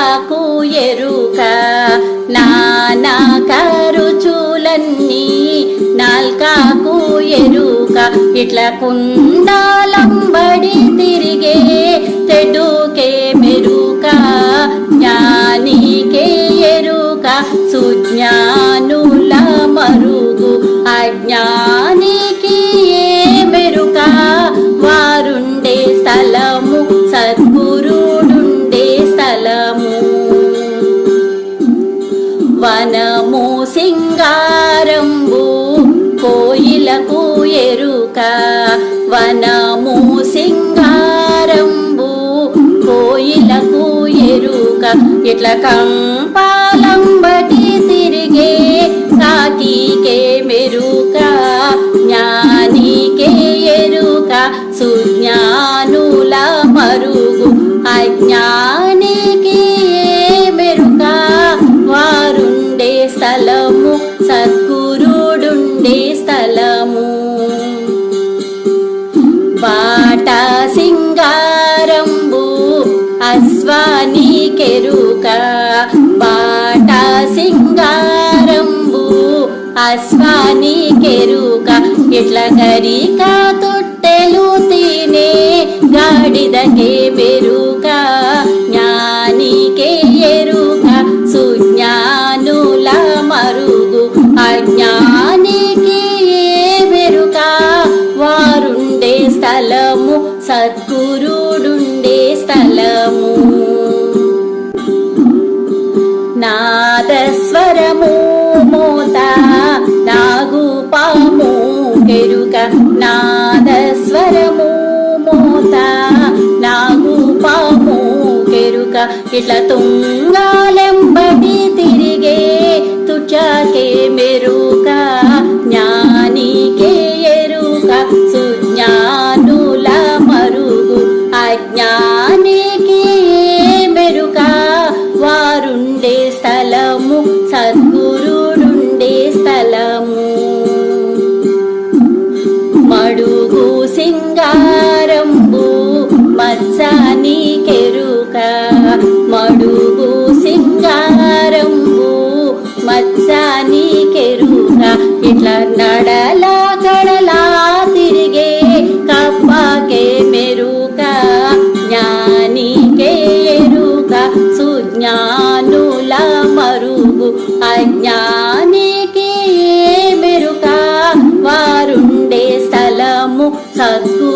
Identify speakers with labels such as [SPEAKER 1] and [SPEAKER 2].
[SPEAKER 1] నాకు ఎరుక. నానా కరుచులన్నీ నాల్కాకు ఎరుక. ఇట్లా కుందాలంబడి తిరిగే తెడుకే మెరుక. జ్ఞానికే ఎరుక సుజ్ఞానుల మరుగు అజ్ఞా ఎరుక ఇట్లా కంపాలంబటి తిరిగే కాకికే మెరుక జ్ఞానికే ఎరుక సుజ్ఞానుల మరుగు అజ్ఞా అశ్వాని కెరుక బాట సింగారంబు. అశ్వాని కెరుక ఇట్లా గరిక తొట్టెలు తినే గాడిదకే మెరుక నాదస్వరము మోత నాగు పాము కెరుక నాదస్వరము మోత నాగు పాము కెరుక ఇట్లా తుంగాలెంబడి తిరిగే తుచాకే మెరుక సద్గురుడుండే స్థలము. మడుగు సింగారంబు మత్సాని కెరుక. మడుగు సింగారంబు మత్సాని కెరుక. ఇట్లా నడలా కడలా తిరిగే కప్పకే మెరుక. జ్ఞానికే ఎరుక సుజ్ఞానులా అజ్ఞానికి ఏ మెరుక? వారుండే స్థలము సద్గురు